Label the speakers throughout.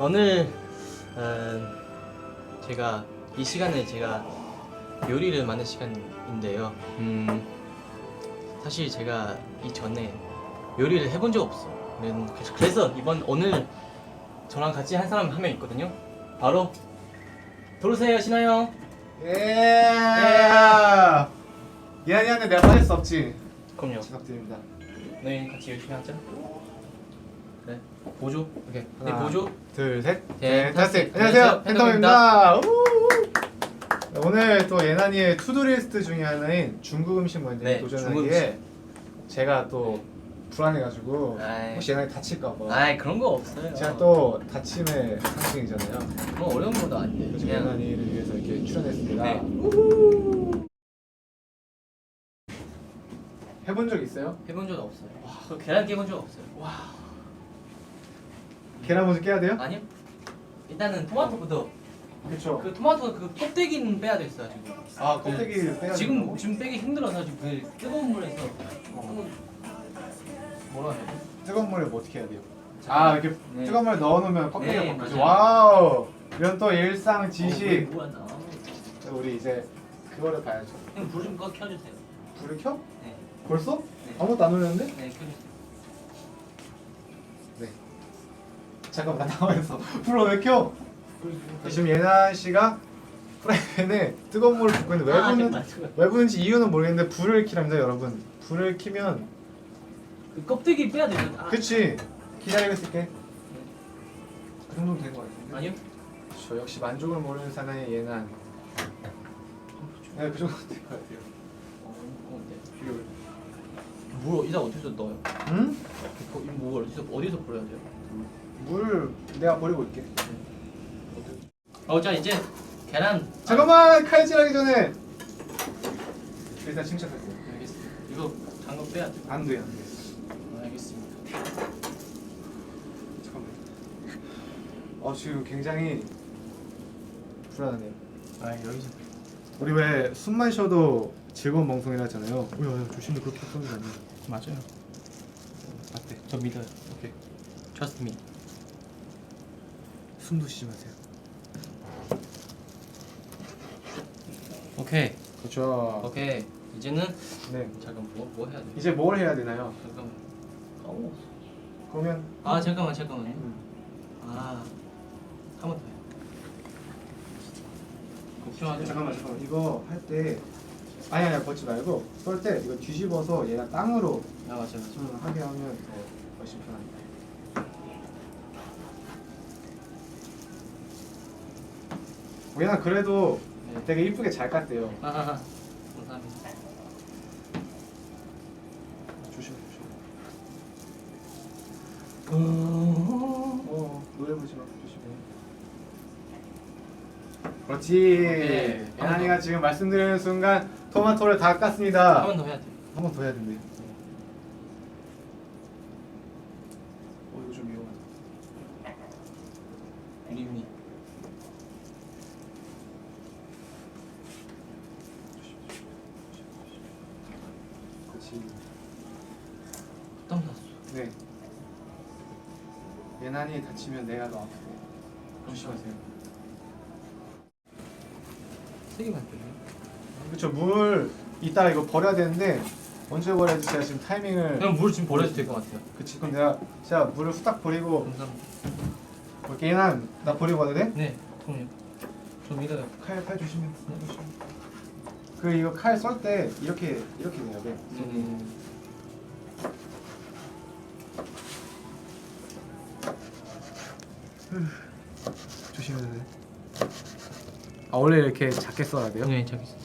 Speaker 1: 오늘 음, 제가 이 시간에 제가 요리를 만든 시간인데요. 음, 사실 제가 이전에 요리를 해본 적 없어. 음, 그래서- 이번 오늘 저랑 같이 한 사람 한 명 있거든요. 바로 들어오세요, 신하영.
Speaker 2: 예. 예한이한테 내가 빠질 수 없지.
Speaker 1: 그럼요.
Speaker 2: 부탁드립니다.
Speaker 1: 너희 같이 열심히 하자. 네. 보조. 오케이. 네,
Speaker 2: 하나,
Speaker 1: 보조.
Speaker 2: 둘, 셋.
Speaker 1: 네,
Speaker 2: 팬타스틱.
Speaker 1: 팬타스틱.
Speaker 2: 안녕하세요. 우! 오늘 또 예난이의 투두리스트 중에 하나인 중국 음식 만들기
Speaker 1: 네,
Speaker 2: 도전하기에 제가 또 불안해가지고
Speaker 1: 아이.
Speaker 2: 혹시 예난이 다칠까봐
Speaker 1: 아이 그런 거 없어요.
Speaker 2: 제가 또 다침의 상징이잖아요.
Speaker 1: 뭐 어려운 것도 아니에요.
Speaker 2: 그래서
Speaker 1: 그냥
Speaker 2: 예난이를 위해서 이렇게 출연했습니다.
Speaker 1: 네.
Speaker 2: 해본 적 있어요?
Speaker 1: 해본 적 없어요. 그 계란 깨본 적 없어요. 와.
Speaker 2: 계란 먼저 깨야 돼요?
Speaker 1: 아니요. 일단은 토마토부터
Speaker 2: 그렇죠.
Speaker 1: 그 토마토 그 껍데기는 빼야 됐어요 지금.
Speaker 2: 아 껍데기를 빼야
Speaker 1: 지금
Speaker 2: 된다고?
Speaker 1: 지금 빼기 힘들어서 지금 그 뜨거운 물에서
Speaker 2: 어.
Speaker 1: 뭐라 해야 돼?
Speaker 2: 뜨거운 물에 뭐 어떻게 해야 돼요? 아 이렇게
Speaker 1: 네.
Speaker 2: 뜨거운 물에 넣어놓으면 껍데기가
Speaker 1: 네,
Speaker 2: 벗겨져.
Speaker 1: 맞아요.
Speaker 2: 와우. 이런 또 일상 지식.
Speaker 1: 어, 뭐하나?
Speaker 2: 우리 이제 그거를 봐야죠.
Speaker 1: 형불좀 꺼 켜주세요.
Speaker 2: 불을 켜?
Speaker 1: 네.
Speaker 2: 벌써?
Speaker 1: 네.
Speaker 2: 아무것도 안 올렸는데?
Speaker 1: 네 켜주세요.
Speaker 2: 잠깐만 나 나와있어. 불을 왜 켜? 지금 예나 씨가 프라이팬에 뜨거운 물을 붓고 있는데 왜
Speaker 1: 아,
Speaker 2: 붓는
Speaker 1: 잠깐만.
Speaker 2: 왜 붓는지 이유는 모르겠는데 불을 켜랍니다 여러분. 불을 켜면
Speaker 1: 그 껍데기 빼야 되죠. 아,
Speaker 2: 그치 기다리고 있을게. 그 정도면 된거 같은데.
Speaker 1: 아니요?
Speaker 2: 저 역시 만족을 모르는 사나이의 예난. 네, 그 정도 된것 같아요.
Speaker 1: 어, 어, 네.
Speaker 2: 비율.
Speaker 1: 물 어디서 넣어요?
Speaker 2: 응?
Speaker 1: 어, 이물 어디서 어디서 뿌려야 돼요?
Speaker 2: 물 내가 버리고 있게.
Speaker 1: 어, 자 이제 계란.
Speaker 2: 잠깐만 칼질하기 전에 일단 침착할게요.
Speaker 1: 아, 알겠습니다. 이거 장갑 빼야 돼.
Speaker 2: 안 돼, 안 돼.
Speaker 1: 아, 알겠습니다.
Speaker 2: 잠깐만. 어 지금 굉장히 불안하네요.
Speaker 1: 아 여기서.
Speaker 2: 우리 왜 숨만 쉬어도 즐거운 방송이라 하잖아요. 야야 조심히 그렇게 쏘는 거 아니야.
Speaker 1: 맞아요.
Speaker 2: 맞대.
Speaker 1: 저 믿어요.
Speaker 2: 오케이.
Speaker 1: Trust me.
Speaker 2: 숨도 쉬지 마세요.
Speaker 1: 오케이.
Speaker 2: 그렇죠.
Speaker 1: 오케이. 이제는
Speaker 2: 네.
Speaker 1: 잠깐 뭐, 뭐 해야 돼?
Speaker 2: 이제 뭘 해야 되나요?
Speaker 1: 잠깐만. 까먹었어.
Speaker 2: 그러면
Speaker 1: 아 잠깐만 잠깐만요.
Speaker 2: 음.
Speaker 1: 아. 한번 더. 해. 걱정하지 마.
Speaker 2: 잠깐만 잠깐만 이거 할 때 아니 아니 걷지 말고 썰 때 이거 뒤집어서 얘가 땅으로
Speaker 1: 아 맞아 맞아.
Speaker 2: 좀 하게 하면 더 훨씬 편합니다. 얘는 그래도
Speaker 1: 네.
Speaker 2: 되게 이쁘게 잘 깠대요.
Speaker 1: 아하하. 감사합니다.
Speaker 2: 조심 조심.
Speaker 1: 어.
Speaker 2: 어 노래 부르지 마 조심해. 그렇지.
Speaker 1: 오케이.
Speaker 2: 예나이가 지금 말씀드리는 순간 토마토를 다 깠습니다.
Speaker 1: 한 번 더 해야 돼.
Speaker 2: 한 번 더 해야 된대. 어 이거 좀 위험하다.
Speaker 1: 우리미.
Speaker 2: 그렇지.
Speaker 1: 땀 났어.
Speaker 2: 네. 예난이 다치면 내가 더 아프고. 조심하세요.
Speaker 1: 세 개만 빼요.
Speaker 2: 그렇죠. 물 이따 이거 버려야 되는데 언제 버려야지 제가 지금 타이밍을.
Speaker 1: 그냥 물 지금 버려도 될 것 같아요.
Speaker 2: 그치. 그럼 내가 제가 물을 후딱 버리고
Speaker 1: 감사합니다.
Speaker 2: 볼게. 예난 나 버리고 가도 돼?
Speaker 1: 네, 그럼요. 저 믿어요.
Speaker 2: 칼, 칼 조심해. 칼 조심해. 그 이거 칼 썰 때 이렇게 이렇게 내야 돼.
Speaker 1: 음.
Speaker 2: 조심해야 돼. 아 원래 이렇게 작게 썰어야 돼요?
Speaker 1: 네, 저기 있어.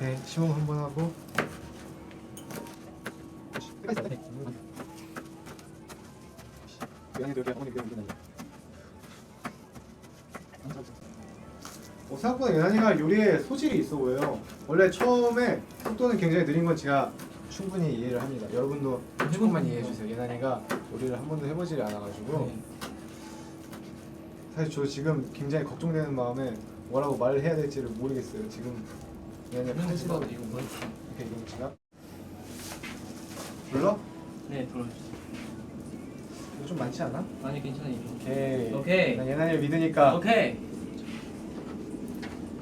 Speaker 2: 네, 시험 한번 하고. 어, 생각보다 예난이가 요리에 소질이 있어 보여요. 원래 처음에 속도는 굉장히 느린 건 제가 충분히 이해를 합니다. 여러분도 조금만 이해해 주세요. 예난이가 요리를 한 번도 해보질 않아가지고
Speaker 1: 네.
Speaker 2: 사실 저 지금 굉장히 걱정되는 마음에 뭐라고 말을 해야 될지를 모르겠어요. 지금
Speaker 1: 이거
Speaker 2: 칼질하고
Speaker 1: 이거 뭐야?
Speaker 2: 이렇게 이거 제가 불러?
Speaker 1: 네 불러주세요.
Speaker 2: 이거 좀 많지 않아?
Speaker 1: 아니 괜찮아요.
Speaker 2: 오케이.
Speaker 1: 오케이.
Speaker 2: 난 예나이를 믿으니까.
Speaker 1: 오케이.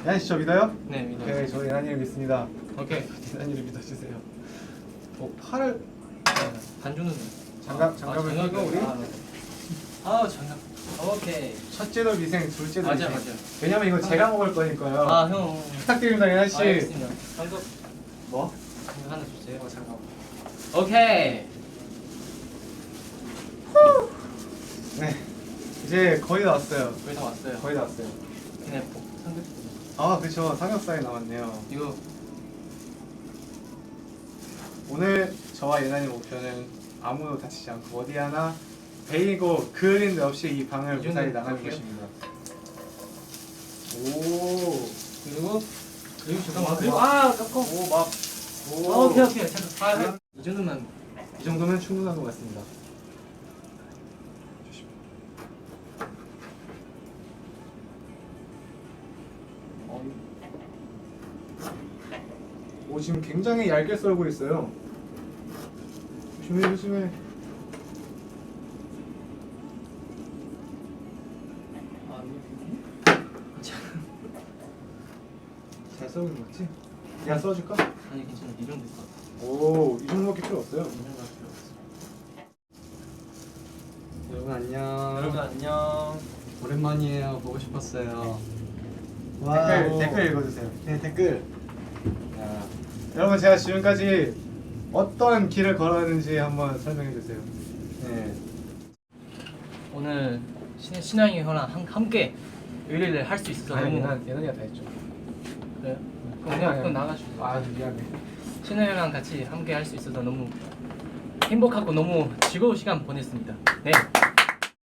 Speaker 2: 예나이 씨저 믿어요?
Speaker 1: 네 믿어.
Speaker 2: 오케이 저 예나이를 믿습니다.
Speaker 1: 오케이.
Speaker 2: 예나이를 믿어주세요. 어 팔을
Speaker 1: 반주는
Speaker 2: 장갑 장갑을
Speaker 1: 아,
Speaker 2: 끼고 우리
Speaker 1: 아, 맞아. 아 장갑. 오케이.
Speaker 2: 첫째도 미생, 둘째도
Speaker 1: 맞아,
Speaker 2: 미생.
Speaker 1: 맞아.
Speaker 2: 왜냐면 이거 제가 먹을 거니까요.
Speaker 1: 아 형.
Speaker 2: 부탁드립니다 예나이 씨.
Speaker 1: 알겠습니다. 장갑
Speaker 2: 뭐?
Speaker 1: 장갑 하나 주세요.
Speaker 2: 어 장갑.
Speaker 1: 오케이.
Speaker 2: 네. 이제 거의 다 왔어요.
Speaker 1: 거의 다 왔어요.
Speaker 2: 거의 다 왔어요.
Speaker 1: 그냥 복 삼겹.
Speaker 2: 아 그쵸 삼겹살이 나왔네요.
Speaker 1: 이거
Speaker 2: 오늘 저와 예나님 목표는 아무도 다치지 않고 어디 하나 베이고 그을린 데 없이 이 방을
Speaker 1: 이
Speaker 2: 무사히 나가는. 것입니다. 오.
Speaker 1: 그리고 그리고 잠깐만
Speaker 2: 와,
Speaker 1: 그리고
Speaker 2: 와.
Speaker 1: 아 깎고.
Speaker 2: 오 막. 오.
Speaker 1: 아, 오케이 오케이 잠깐. 아, 이 정도만.
Speaker 2: 이 정도면 충분한 것 같습니다. 오 지금 굉장히 얇게 썰고 있어요. 조심해 조심해.
Speaker 1: 아 이거
Speaker 2: 잘 썰고 있는 거 맞지? 내가 써줄까?
Speaker 1: 아니 괜찮아 이 정도 될것 같아.
Speaker 2: 오, 이 정도밖에 필요 없어요.
Speaker 1: 이 정도 할 필요 없어.
Speaker 2: 여러분 안녕.
Speaker 1: 여러분 안녕.
Speaker 3: 오랜만이에요. 보고 싶었어요.
Speaker 2: 댓글 댓글 읽어주세요. 네 댓글. 자, 여러분 제가 지금까지 어떤 길을 걸었는지 한번 설명해 주세요. 네.
Speaker 1: 오늘 신, 신앙이 형랑 함, 함께 요리를 할 수 있어서 너무
Speaker 2: 예난이가 다 했죠.
Speaker 1: 그래요? 그럼 나가시고
Speaker 2: 아 미안해.
Speaker 1: 신우 형랑 같이 함께 할 수 있어서 너무 행복하고 너무 즐거운 시간 보냈습니다. 네.